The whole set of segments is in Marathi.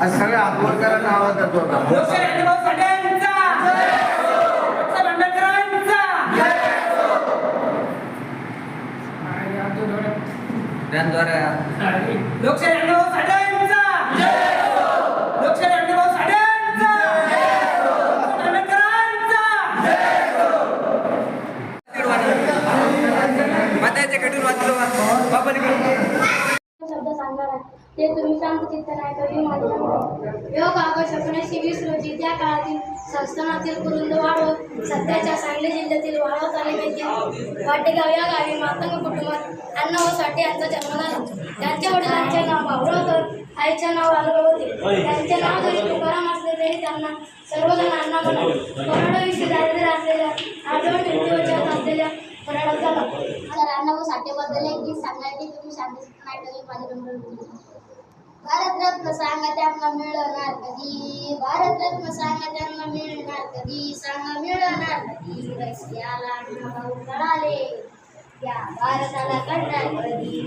आज सगळ्या आंबेडकरांना आवाज देतो आता. लोकशाही अण्णाभाऊ साठेंचा ते तुम्ही शांत चित्त नाही कधी योग ऑगस्ट एकोणीसशे वीस रोजी त्या काळातील संस्थानातील कुरुंद वाढव सध्याच्या सांगली जिल्ह्यातील वाळव तालुक्यातील वाटेगाव या गावी मातंग कुटुंबात अण्णा व साठे यांचा जन्म झाला त्यांच्या वडिलांचे नाव भाऊराव तर आईचे नाव लालबाई होते. त्यांचे नाव जरी तुकाराम असले तरी त्यांना सर्वजण अण्णा म्हणत करोडोविषयी दारिद्र्य असलेल्या आजवळ मृत्यूवचनात असलेल्या फराडात झाला साठेबद्दल एक गीत सांगायचे तुम्ही शांती माझे भारतरत्न सांगा त्यांना मिळणार कधी? भारतरत्न सांगा त्यांना मिळणार कधी? सांगा मिळणार कधी? रशियाला अण्णाभाऊ कळाले. या भारताला कळणार कधी?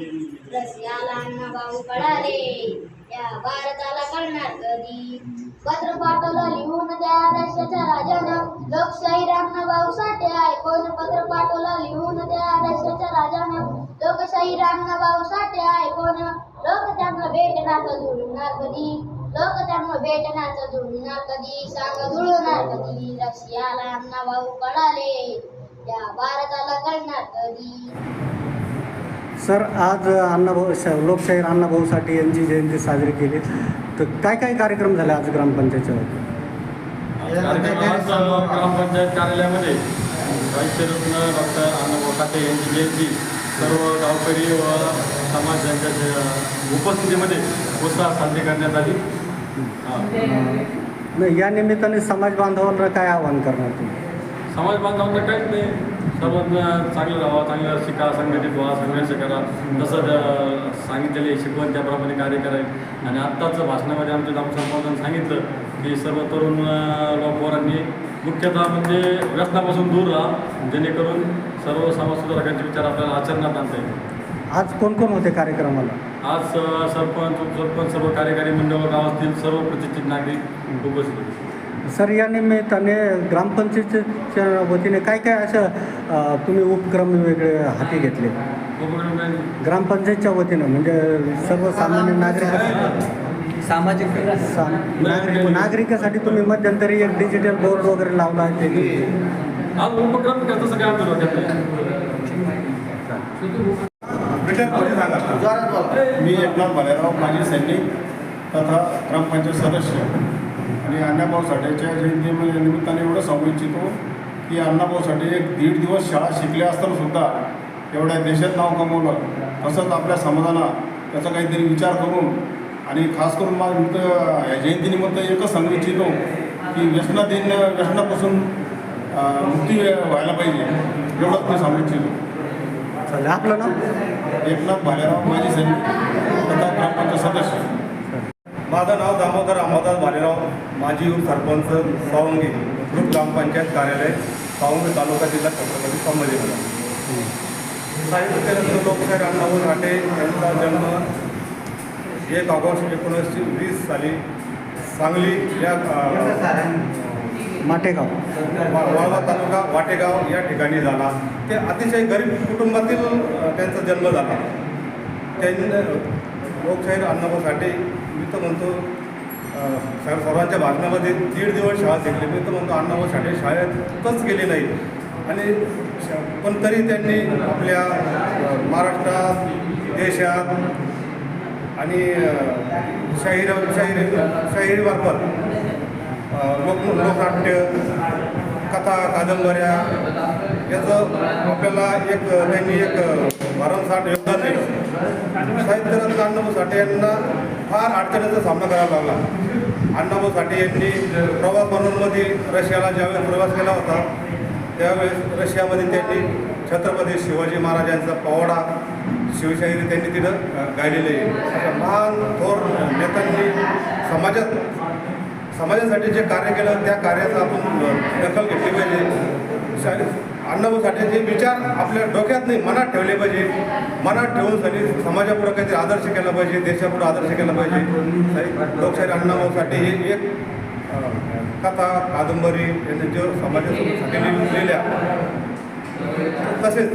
रशियाला अण्णाभाऊ कळाले. या भारताला कळणार कधी? पत्र पाठवलं लिहून द्या रशियाच्या राजानं लोकशाही अण्णाभाऊ साठे ऐकून पत्र पाठवलं लिहून द्या रशियाच्या राजानं लोकशाही अण्णाभाऊ साठे ऐकून कोण? लोक त्यांना भेटण्याचं जुळणार कधी? लोक त्यांना भेटण्याचं जुळणार कधी? सांग जुळणार कधी? रशियाला भाऊ कळाले या भारताला कळणार कधी? सर आज अण्णाभाऊ श- लोकशाहीर अण्णाभाऊसाठी यांची जयंती साजरी केली. तर काय काय कार्यक्रम झाले आज ग्रामपंचायतच्या ग्रामपंचायत कार्यालयामध्ये साहित्यरत्न डॉक्टर अण्णाभाऊ साठे यांची जयंती सर्व गावकरी व समाज यांच्या उपस्थितीमध्ये उत्साह साजरी करण्यात आली. या निमित्ताने समाज बांधवांना काय आवाहन करणार तुम्ही? समाज बांधवांना काहीच नाही. सर्वांना चांगलं राहावं चांगलं शिका संघटित व्हा संघर्ष करा. अं, सांगितलेले शिकवण त्याप्रमाणे कार्य करावे आणि आत्ताच भाषणामध्ये आमच्या ग्रामसंपादन सांगितलं की सर्व तरुण अं, लोक पोरांनी मुख्यतः म्हणजे व्यसनापासून दूर राहा. जेणेकरून सर्व समाज सुधारकांचे विचार आपल्याला आचरणात आणता येईल आज कोण कोण होते कार्यक्रमाला? आज सरपंच उपसरपंच सर्व कार्यकारी मंडळ गावातील सर्व प्रतिष्ठित नागरिक उपस्थित होते. सर या निमित्ताने ग्रामपंचायतीच्या वतीने काय काय असं तुम्ही उपक्रम वेगळे हाती घेतले? ग्रामपंचायतच्या वतीनं म्हणजे सर्वसामान्य नागरिक सामाजिक सा- नागरिक नागरिकासाठी तुम्ही मध्यंतरी एक डिजिटल बोर्ड वगैरे लावला आहे उपक्रम. मी एकनाथ भालेराव माजी सैनिक तथा ग्रामपंचायत सदस्य आणि अण्णाभाऊ साठेच्या जयंती निमित्ताने एवढं सांगू इच्छितो की अण्णाभाऊ साठे एक दीड दिवस शाळा शिकल्या असताना सुद्धा एवढ्या देशात नाव कमवलं. तसंच आपल्या समाजाला त्याचा काहीतरी विचार करून आणि खास करून या जयंतीनिमित्त एकच सांगू इच्छितो की व्यसनाधीन व्यसनापासून मुक्ती व्हायला पाहिजे. एवढंच मी सांगू इच्छितो आपलं नाव? एकनाथ भालेराव माजी सैनिक तथा ग्रामपंचायत सदस्य. माझं नाव दामोदर अमोदास भालेराव. माजी सरपंच सावंगी ग्रुप ग्रामपंचायत कार्यालय सावंगी तालुका जिल्हा छत्रपती संभाजीनगर साहित्य लोकशाही अण्णाभाऊ साठे यांचा जन्म एक ऑगस्ट एकोणीसशे वीस साली सांगली या माटेगाव. वाळवा तालुका वाटेगाव या ठिकाणी झाला. ते अतिशय गरीब कुटुंबातील त्यांचा जन्म झाला. त्यांनी लोकशाहीर अण्णाभाऊ साठे मी तर म्हणतो सर सर्वांच्या भाषणामध्ये दीड दिवस शाळा शिकली मी तर म्हणतो अण्णाभाऊ साठे शाळेतच गेले नाही. आणि श- पण तरी त्यांनी आपल्या महाराष्ट्रात देशात आणि शाहीर शाहीर शाहिरीमार्फत लोक लोकनाट्य कथा कादंबऱ्या याचं आपल्याला एक त्यांनी एक भरमसाठ योगदान दिलं. साहित्यरत्न अण्णाभाऊ साठे यांना फार अडचणीचा सामना करावा लागला. अण्णाभाऊ साठे यांनी प्रवास म्हणूनमध्ये रशियाला ज्यावेळेस प्रवास केला होता त्यावेळेस रशियामध्ये त्यांनी छत्रपती शिवाजी महाराजांचा पवाडा शिवशाहीने त्यांनी तिथं गायलेले. आहे महान थोर नेत्यांनी समाजात समाजासाठी जे कार्य केलं त्या कार्याचा आपण दखल घेतली पाहिजे. शा- अण्णाभाऊ साठेचे विचार आपल्या डोक्यात नाही मनात ठेवले पाहिजे. मनात ठेवून सनी समाजापुढं काहीतरी आदर्श केला पाहिजे देशापुढं आदर्श केला पाहिजे. लोकशाही अण्णाभाऊ साठे हे एक कथा कादंबरी यांनी जो समाजासाठी लिहिल्या. तसेच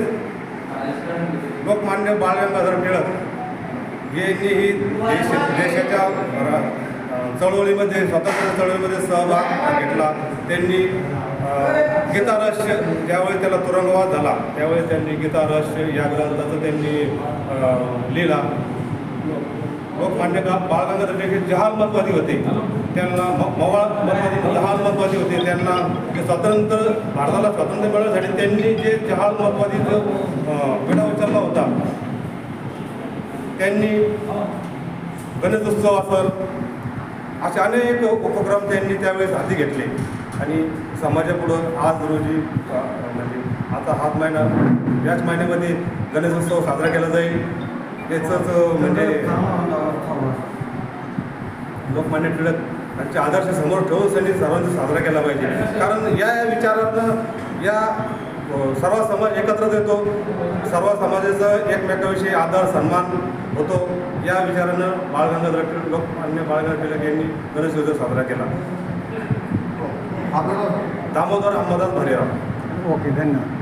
लोकमान्य बाळगंगाधर टिळक यांनी ही देश देशाच्या चळवळीमध्ये स्वातंत्र्य चळवळीमध्ये सहभाग घेतला. त्यांनी गीताराष्ट्र ज्यावेळी त्याला तुरंगवाद झाला त्यावेळी त्यांनी गीताराष्ट्र या ग्रंथाचं त्यांनी लिहिला. लोकमान्य का टिळक जहाल मतवादी होते. त्यांना म- मवाळ मतवादी जहाल मतवादी होते. त्यांना जे स्वातंत्र्य भारताला स्वातंत्र्य मिळवण्यासाठी त्यांनी जे जहाल मतवादी जो विडा उचलला होता त्यांनी गणेशोत्सव असल असे अनेक उपक्रम त्यांनी त्यावेळेस हाती घेतले. आणि समाजापुढं आज रोजी म्हणजे आता हात महिना याच महिन्यामध्ये गणेशोत्सव साजरा केला जाईल. याचंच म्हणजे लोकमान्य टिळक यांचे आदर्श समोर ठेवून त्यांनी सर्वांचा साजरा केला पाहिजे. कारण या या विचारानं या सर्व समाज एकत्र येतो सर्व समाजाचं एकमेकाविषयी आदर सन्मान होतो. या विचारानं बाळ गंगाधर टिळक लोकमान्य बाळ गंगाधर टिळक यांनी गणेशोत्सव साजरा केला. आपलं दामोदर अंबादास भालेराव ओके धन्यवाद